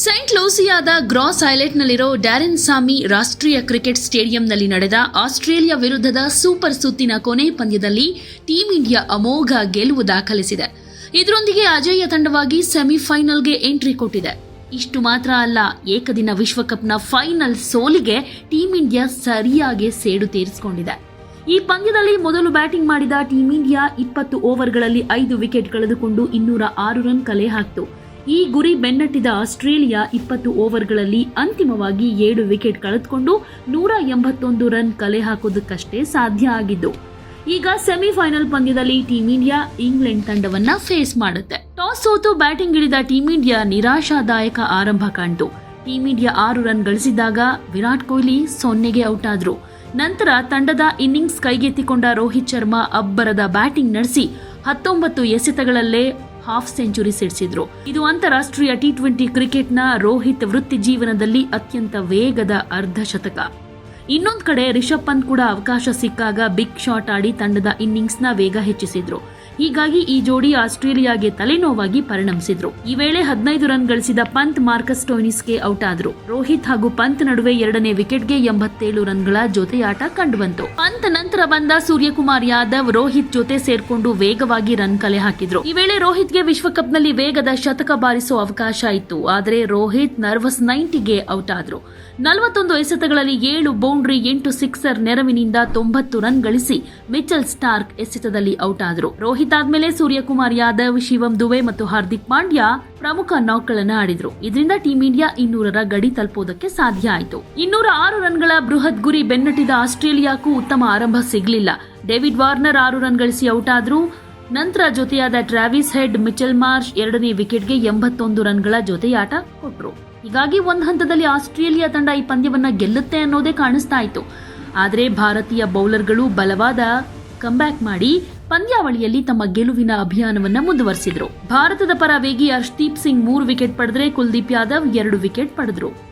Saint ಲೂಸಿಯಾದ gross ಐಲೆಟ್ನಲ್ಲಿರೋ ಡ್ಯಾರೆನ್ ಸಾಮಿ ರಾಷ್ಟ್ರೀಯ cricket ಸ್ಟೇಡಿಯಂನಲ್ಲಿ ನಡೆದ Australia ವಿರುದ್ಧದ ಸೂಪರ್ ಸುತ್ತಿನ ಕೊನೆ ಪಂದ್ಯದಲ್ಲಿ ಟೀಂ ಇಂಡಿಯಾ ಅಮೋಘ ಗೆಲುವು ದಾಖಲಿಸಿದೆ. ಇದರೊಂದಿಗೆ ಅಜೇಯ ತಂಡವಾಗಿ ಸೆಮಿಫೈನಲ್ಗೆ ಎಂಟ್ರಿ ಕೊಟ್ಟಿದೆ. ಇಷ್ಟು ಮಾತ್ರ ಅಲ್ಲ, ಏಕದಿನ ವಿಶ್ವಕಪ್ನ ಫೈನಲ್ ಸೋಲಿಗೆ ಟೀಂ ಇಂಡಿಯಾ ಸರಿಯಾಗಿ ಸೇಡು ತೀರಿಸಿಕೊಂಡಿದೆ. ಈ ಪಂದ್ಯದಲ್ಲಿ ಮೊದಲು ಬ್ಯಾಟಿಂಗ್ ಮಾಡಿದ ಟೀಂ ಇಂಡಿಯಾ ಇಪ್ಪತ್ತು ಓವರ್ಗಳಲ್ಲಿ ಐದು ವಿಕೆಟ್ ಕಳೆದುಕೊಂಡು ಇನ್ನೂರ ಆರು ರನ್ ಕಲೆ ಹಾಕಿತು. ಈ ಗುರಿ ಬೆನ್ನಟ್ಟಿದ ಆಸ್ಟ್ರೇಲಿಯಾ ಇಪ್ಪತ್ತು ಓವರ್ಗಳಲ್ಲಿ ಅಂತಿಮವಾಗಿ ಏಳು ವಿಕೆಟ್ ಕಳೆದುಕೊಂಡು ನೂರ ಎಂಬತ್ತೊಂದು ರನ್ ಕಲೆ ಹಾಕೋದಕ್ಕಷ್ಟೇ ಸಾಧ್ಯ ಆಗಿದ್ದು, ಈಗ ಸೆಮಿಫೈನಲ್ ಪಂದ್ಯದಲ್ಲಿ ಟೀಂ ಇಂಡಿಯಾ ಇಂಗ್ಲೆಂಡ್ ತಂಡವನ್ನ ಫೇಸ್ ಮಾಡುತ್ತೆ. ಟಾಸ್ ಸೋತು ಬ್ಯಾಟಿಂಗ್ ಇಳಿದ ಟೀಂ ಇಂಡಿಯಾ ನಿರಾಶಾದಾಯಕ ಆರಂಭ ಕಾಣ್ತು ಟೀಂ ಇಂಡಿಯಾ ಆರು ರನ್ ಗಳಿಸಿದಾಗ ವಿರಾಟ್ ಕೊಹ್ಲಿ ಸೊನ್ನೆಗೆ ಔಟ್ ಆದ್ರು ನಂತರ ತಂಡದ ಇನ್ನಿಂಗ್ಸ್ ಕೈಗೆತ್ತಿಕೊಂಡ ರೋಹಿತ್ ಶರ್ಮಾ ಅಬ್ಬರದ ಬ್ಯಾಟಿಂಗ್ ನಡೆಸಿ ಹತ್ತೊಂಬತ್ತು ಎಸೆತಗಳಲ್ಲೇ ಹಾಫ್ ಸೆಂಚುರಿ ಸಿಡಿಸಿದ್ರು. ಇದು ಅಂತಾರಾಷ್ಟ್ರೀಯ ಟಿ ಟ್ವೆಂಟಿ ಕ್ರಿಕೆಟ್ನ ರೋಹಿತ್ ವೃತ್ತಿ ಜೀವನದಲ್ಲಿ ಅತ್ಯಂತ ವೇಗದ ಅರ್ಧ ಶತಕ. ಇನ್ನೊಂದ್ ಕಡೆ ರಿಷಬ್ ಪಂತ್ ಕೂಡ ಅವಕಾಶ ಸಿಕ್ಕಾಗ ಬಿಗ್ ಶಾಟ್ ಆಡಿ ತಂಡದ ಇನ್ನಿಂಗ್ಸ್ನ ವೇಗ ಹೆಚ್ಚಿಸಿದ್ರು. ಹೀಗಾಗಿ ಈ ಜೋಡಿ ಆಸ್ಟ್ರೇಲಿಯಾಗೆ ತಲೆನೋವಾಗಿ ಪರಿಣಮಿಸಿದ್ರು. ಈ ವೇಳೆ ಹದಿನೈದು ರನ್ ಗಳಿಸಿದ ಪಂತ್ ಮಾರ್ಕಸ್ ಟೋನಿಸ್ಗೆ ಔಟ್ ಆದ್ರು. ರೋಹಿತ್ ಹಾಗೂ ಪಂತ್ ನಡುವೆ ಎರಡನೇ ವಿಕೆಟ್ಗೆ ಎಂಬತ್ತೇಳು ರನ್ಗಳ ಜೊತೆಯಾಟ ಕಂಡುಬಂತು. ಪಂತ್ ನಂತರ ಬಂದ ಸೂರ್ಯಕುಮಾರ್ ಯಾದವ್ ರೋಹಿತ್ ಜೊತೆ ಸೇರ್ಕೊಂಡು ವೇಗವಾಗಿ ರನ್ ಕಲೆ ಹಾಕಿದ್ರು. ಈ ವೇಳೆ ರೋಹಿತ್ಗೆ ವಿಶ್ವಕಪ್ನಲ್ಲಿ ವೇಗದ ಶತಕ ಬಾರಿಸೋ ಅವಕಾಶ ಇತ್ತು. ಆದರೆ ರೋಹಿತ್ ನರ್ವಸ್ ನೈಂಟಿಗೆ ಔಟ್ ಆದ್ರು. ನಲವತ್ತೊಂದು ಎಸೆತಗಳಲ್ಲಿ ಏಳು ಬೌಂಡ್ರಿ ಎಂಟು ಸಿಕ್ಸರ್ ನೆರವಿನಿಂದ ತೊಂಬತ್ತು ರನ್ ಗಳಿಸಿ ಮಿಚಲ್ ಸ್ಟಾರ್ಕ್ ಎಸೆತದಲ್ಲಿ ಔಟ್ ಆದ್ರು. ರೋಹಿತ್ ಆದ್ಮೇಲೆ ಸೂರ್ಯಕುಮಾರ್ ಯಾದವ್, ಶಿವಂ ದುವೆ ಮತ್ತು ಹಾರ್ದಿಕ್ ಪಾಂಡ್ಯ ಪ್ರಮುಖ ನಾಕ್ಗಳನ್ನು ಆಡಿದ್ರು. ಇದರಿಂದ ಟೀಂ ಇಂಡಿಯಾ ಇನ್ನೂರರ ಗಡಿ ತಲುಪೋದಕ್ಕೆ ಸಾಧ್ಯ ಆಯಿತು. ಇನ್ನೂರ ಆರು ರನ್ಗಳ ಬೃಹತ್ ಗುರಿ ಬೆನ್ನಟ್ಟಿದ ಆಸ್ಟ್ರೇಲಿಯಾಕ್ಕೂ ಉತ್ತಮ ಆರಂಭ ಸಿಗಲಿಲ್ಲ. ಡೇವಿಡ್ ವಾರ್ನರ್ ಆರು ರನ್ ಗಳಿಸಿ ಔಟ್ ಆದ್ರು, ನಂತರ ಜೊತೆಯಾದ ಟ್ರಾವಿಸ್ ಹೆಡ್ ಮಿಚೆಲ್ ಮಾರ್ಷ್ ಎರಡನೇ ವಿಕೆಟ್ಗೆ ಎಂಬತ್ತೊಂದು ರನ್ಗಳ ಜೊತೆಯಾಟ ಕೊಟ್ರು. ಹೀಗಾಗಿ ಒಂದು ಹಂತದಲ್ಲಿ ಆಸ್ಟ್ರೇಲಿಯಾ ತಂಡ ಈ ಪಂದ್ಯವನ್ನ ಗೆಲ್ಲುತ್ತೆ ಅನ್ನೋದೇ ಕಾಣಿಸ್ತಾ ಇತ್ತು. ಆದರೆ ಭಾರತೀಯ ಬೌಲರ್ಗಳು ಬಲವಾದ ಕಂಬ್ಯಾಕ್ ಮಾಡಿ ಪಂದ್ಯಾವಳಿಯಲ್ಲಿ ತಮ್ಮ ಗೆಲುವಿನ ಅಭಿಯಾನವನ್ನು ಮುಂದುವರೆಸಿದರು. ಭಾರತದ ಪರ ವೇಗಿ ಸಿಂಗ್ ಮೂರು ವಿಕೆಟ್ ಪಡೆದರೆ ಕುಲ್ದೀಪ್ ಯಾದವ್ ಎರಡು ವಿಕೆಟ್ ಪಡೆದ್ರು.